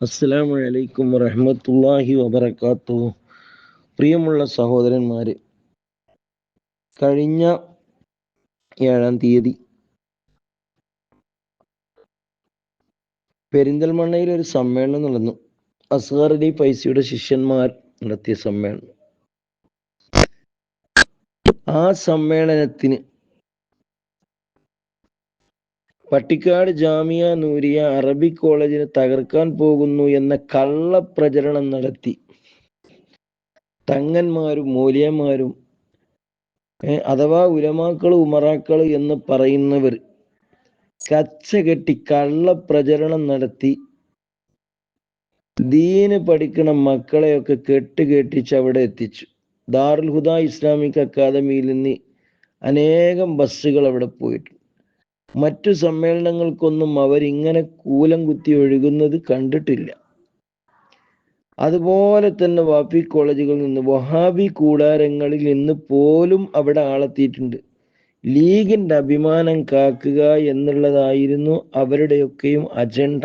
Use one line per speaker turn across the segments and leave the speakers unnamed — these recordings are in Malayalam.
അസ്സലാമു അലൈക്കും വറഹ്മത്തുള്ളാഹി വബർക്കാത്തു പ്രിയമുള്ള സഹോദരന്മാരെ കഴിഞ്ഞ ഏഴാം തീയതി പെരിന്തൽമണ്ണയിൽ ഒരു സമ്മേളനം നടന്നു. അസ്ഗർ അലി പൈസയുടെ ശിഷ്യന്മാർ നടത്തിയ സമ്മേളനം. ആ സമ്മേളനത്തിന് പട്ടിക്കാട് ജാമിയ നൂരിയ അറബിക് കോളേജിനെ തകർക്കാൻ പോകുന്നു എന്ന കള്ളപ്രചരണം നടത്തി. തങ്ങന്മാരും മൂലിയന്മാരും അഥവാ ഉലമാക്കൾ ഉമറാക്കൾ എന്ന് പറയുന്നവർ കച്ചകെട്ടി കള്ളപ്രചരണം നടത്തി. ദീന് പഠിക്കണ മക്കളെയൊക്കെ കെട്ടുകെട്ടിച്ച് അവിടെ എത്തിച്ചു. ദാറുൽ ഹുദ ഇസ്ലാമിക് അക്കാദമിയിൽ നിന്ന് അനേകം ബസ്സുകൾ അവിടെ പോയിട്ടുണ്ട്. മറ്റു സമ്മേളനങ്ങൾക്കൊന്നും അവരിങ്ങനെ കൂലം കുത്തി ഒഴുകുന്നത് കണ്ടിട്ടില്ല. അതുപോലെ തന്നെ വാഫി കോളേജുകളിൽ നിന്ന് വഹാബി കൂടാരങ്ങളിൽ നിന്ന് പോലും അവിടെ ആളെത്തിയിട്ടുണ്ട്. ലീഗിന്റെ അഭിമാനം കാക്കുക എന്നുള്ളതായിരുന്നു അവരുടെയൊക്കെയും അജണ്ട.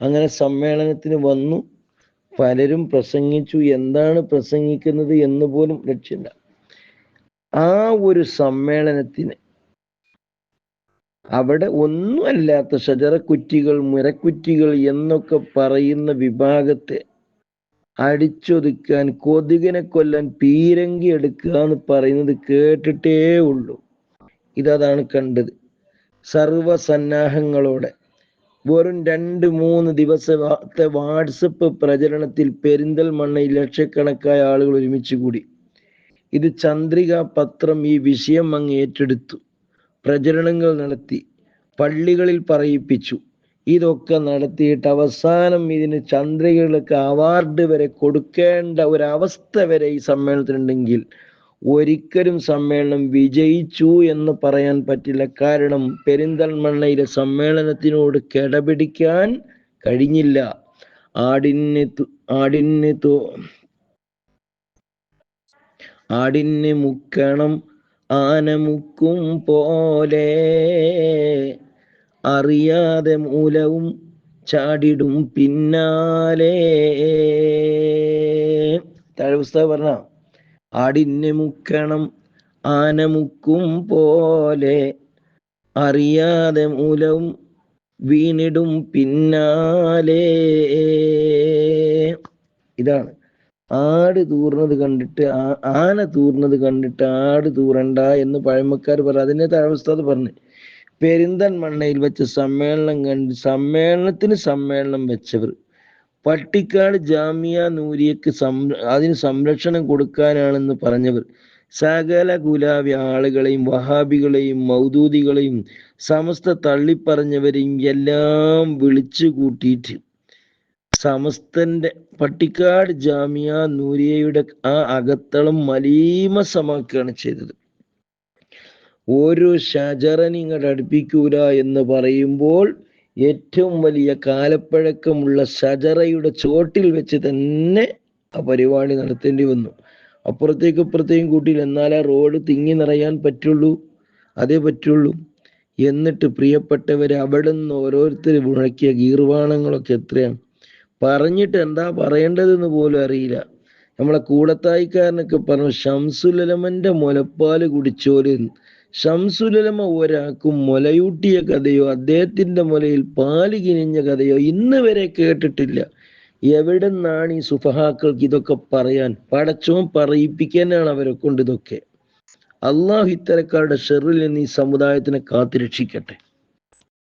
അങ്ങനെ സമ്മേളനത്തിന് വന്നു. പലരും പ്രസംഗിച്ചു. എന്താണ് പ്രസംഗിക്കുന്നത് എന്ന് പോലും ലക്ഷ്യമില്ല. ആ ഒരു സമ്മേളനത്തിന് അവിടെ ഒന്നുമല്ലാത്ത ഷജറക്കുറ്റികൾ മുരക്കുറ്റികൾ എന്നൊക്കെ പറയുന്ന വിഭാഗത്തെ അടിച്ചൊതുക്കാൻ കൊതുകിനെ കൊല്ലാൻ പീരങ്കി എടുക്കുക എന്ന് പറയുന്നത് കേട്ടിട്ടേ ഉള്ളൂ. ഇതാണ് കണ്ടത്. സർവസന്നാഹങ്ങളോടെ വെറും രണ്ട് മൂന്ന് ദിവസത്തെ വാട്സപ്പ് പ്രചരണത്തിൽ പെരിന്തൽമണ്ണയിൽ ലക്ഷക്കണക്കായ ആളുകൾ ഒരുമിച്ച് കൂടി. ഇത് ചന്ദ്രിക പത്രം ഈ വിഷയം അങ്ങ് ഏറ്റെടുത്തു. പ്രചരണങ്ങൾ നടത്തി പള്ളികളിൽ പറയിപ്പിച്ചു. ഇതൊക്കെ നടത്തിയിട്ട് അവസാനം ഇതിന് ചന്ദ്രികകൾക്ക് അവാർഡ് വരെ കൊടുക്കേണ്ട ഒരവസ്ഥ വരെ ഈ സമ്മേളനത്തിനുണ്ടെങ്കിൽ ഒരിക്കലും സമ്മേളനം വിജയിച്ചു എന്ന് പറയാൻ പറ്റില്ല. കാരണം പെരിന്തൽമണ്ണയിലെ സമ്മേളനത്തിനോട് കിടപിടിക്കാൻ കഴിഞ്ഞില്ല. ആടിന് ആടിന് തോ ആടിന് മുക്കണം ആനമുക്കും പോലെ. അറിയാതെ മൂലവും ചാടിടും പിന്നാലെ. താഴെ പറഞ്ഞ? ആടിനെ മുക്കണം ആനമുക്കും പോലെ. അറിയാതെ മൂലവും വീണിടും പിന്നാലേ. ഇതാണ്. ആട് തൂർന്നത് കണ്ടിട്ട് ആന തൂർന്നത് കണ്ടിട്ട് ആട് തൂറണ്ട എന്ന് പഴമക്കാർ പറഞ്ഞു. അതിനെ താഴ്വസ്ഥാത് പറഞ്ഞു പെരിന്തൽമണ്ണയിൽ വെച്ച് സമ്മേളനം കണ്ട് സമ്മേളനത്തിന് സമ്മേളനം വെച്ചവർ. പട്ടിക്കാട് ജാമിയ നൂരിയക്ക് സം അതിന് സംരക്ഷണം കൊടുക്കാനാണെന്ന് പറഞ്ഞവർ. സകല ഗുലാബി ആളുകളെയും വഹാബികളെയും മൗദൂദികളെയും സമസ്ത തള്ളിപ്പറഞ്ഞവരെയും എല്ലാം വിളിച്ചു കൂട്ടിയിട്ട് സമസ്തന്റെ പട്ടിക്കാട് ജാമിയ നൂരിയയുടെ ആ അകത്തളം മലീമസമാക്കുകയാണ് ചെയ്തത്. ഓരോ ഷജറ ഇങ്ങോട്ട് അടുപ്പിക്കൂല എന്ന് പറയുമ്പോൾ ഏറ്റവും വലിയ കാലപ്പഴക്കമുള്ള ഷജറയുടെ ചോട്ടിൽ വെച്ച് തന്നെ ആ പരിപാടി നടത്തേണ്ടി വന്നു. അപ്പുറത്തേക്ക് ഇപ്പുറത്തേക്കും കൂട്ടിയിൽ എന്നാലേ റോഡ് തിങ്ങി നിറയാൻ പറ്റുള്ളൂ അതേ പറ്റുള്ളൂ. എന്നിട്ട് പ്രിയപ്പെട്ടവരെ അവിടെ നിന്ന് ഓരോരുത്തർ മുഴക്കിയ ഗീർവാണങ്ങളൊക്കെ എത്രയാണ്? പറഞ്ഞിട്ട് എന്താ പറയേണ്ടതെന്ന് പോലും അറിയില്ല. നമ്മളെ കൂടത്തായിക്കാരനൊക്കെ പറഞ്ഞു ഷംസുലമന്റെ മുലപ്പാൽ കുടിച്ചോൽ ഷംസുലമ ഒരാൾക്കും മുലയൂട്ടിയ കഥയോ അദ്ദേഹത്തിന്റെ മുലയിൽ പാൽ കിനിഞ്ഞ കഥയോ ഇന്ന് വരെ കേട്ടിട്ടില്ല. എവിടെ നിന്നാണ് ഈ സുഫഹാക്കൾക്ക് ഇതൊക്കെ പറയാൻ? പടച്ചോ പറയിപ്പിക്കാനാണ് അവരെ കൊണ്ട് ഇതൊക്കെ അള്ളാഹു ഇത്തരക്കാരുടെ ഷെറിൽ നിന്ന് ഈ സമുദായത്തിനെ കാത്തുരക്ഷിക്കട്ടെ.